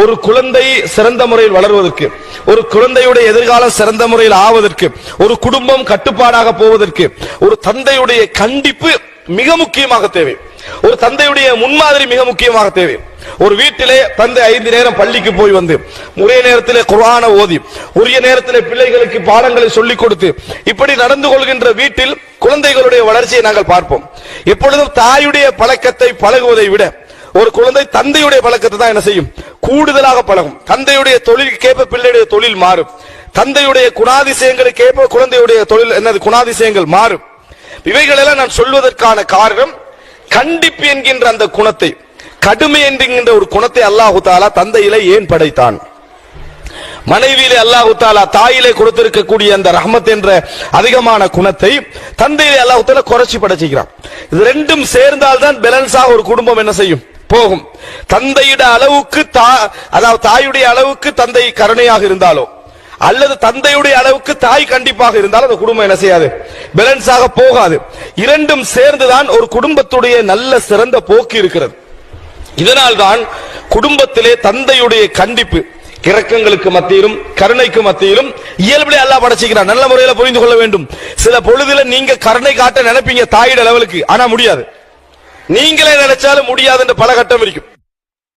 ஒரு குழந்தை சிறந்த முறையில் வளர்வதற்கு ஒரு குழந்தையுடைய எதிர்காலம் சிறந்த முறையில் ஆவதற்கு ஒரு குடும்பம் கட்டுப்பாடாக போவதற்கு ஒரு தந்தையுடைய கண்டிப்பு மிக முக்கியமாக தேவை. ஒரு தந்தையுடைய முன்மாதிரி மிக முக்கியமாக தேவை. ஒரு வீட்டிலே தந்தை ஐந்து நேரம் பள்ளிக்கு போய் வந்து ஒரே நேரத்திலே குரான ஓதி உரிய நேரத்திலே பிள்ளைகளுக்கு பாடங்களை சொல்லிக் கொடுத்து இப்படி நடந்து கொள்கின்ற வீட்டில் குழந்தைகளுடைய வளர்ச்சியை நாங்கள் பார்ப்போம். எப்பொழுதும் தாயுடைய பழக்கத்தை பழகுவதை விட ஒரு குழந்தை தந்தையுடைய பழக்கத்தை தான் என்ன செய்யும்? கூடுதலாக பழகும். தந்தையுடைய தொழில் கேட்ப பிள்ளையுடைய தொழில் மாறும். தந்தையுடைய குணாதிசயங்களுக்கு ஏற்ப குழந்தையுடைய தொழில் என்னது? குணாதிசயங்கள் மாறும். இவைகளெல்லாம் நான் சொல்வதற்கான காரணம் கண்டிப்பு என்கின்ற அந்த குணத்தை கடுமை என்கின்ற ஒரு குணத்தை அல்லாஹு தாலா தந்தையிலே ஏன் படைத்தான்? மனைவியிலே அல்லாஹு தாலா தாயிலே கொடுத்திருக்கக்கூடிய அந்த ரஹமத் என்ற அதிகமான குணத்தை தந்தையிலே அல்லாஹு தாலா குறைச்சி படைச்சிக்கிறான். இது ரெண்டும் சேர்ந்தால்தான் பேலன்ஸாக ஒரு குடும்பம் என்ன செய்யும்? போகும். தந்தையிட அளவுக்கு தா அதாவது தாயுடைய அளவுக்கு தந்தை கருணையாக இருந்தாலோ அல்லது தந்தையுடைய அளவுக்கு தாய் கண்டிப்பாக இருந்தாலும் அந்த குடும்பம் என்ன செய்யாது? பேலன்ஸாக போகாது. இரண்டும் சேர்ந்துதான் ஒரு குடும்பத்துடைய நல்ல சிறந்த போக்கு இருக்கிறது. இதனால்தான் குடும்பத்திலே தந்தையுடைய கண்டிப்பு இறக்கங்களுக்கு மத்தியிலும் கருணைக்கு மத்தியிலும் இயல்பிலே அல்லா படைச்சிக்கிறான். நல்ல முறையில புரிந்து கொள்ள வேண்டும். சில பொழுதுல நீங்க கருணை காட்ட நினைப்பீங்க தாயிட லெவலுக்கு ஆனா முடியாது. நீங்களே நினைச்சாலும் முடியாது என்ற பல கட்டம் இருக்கும்.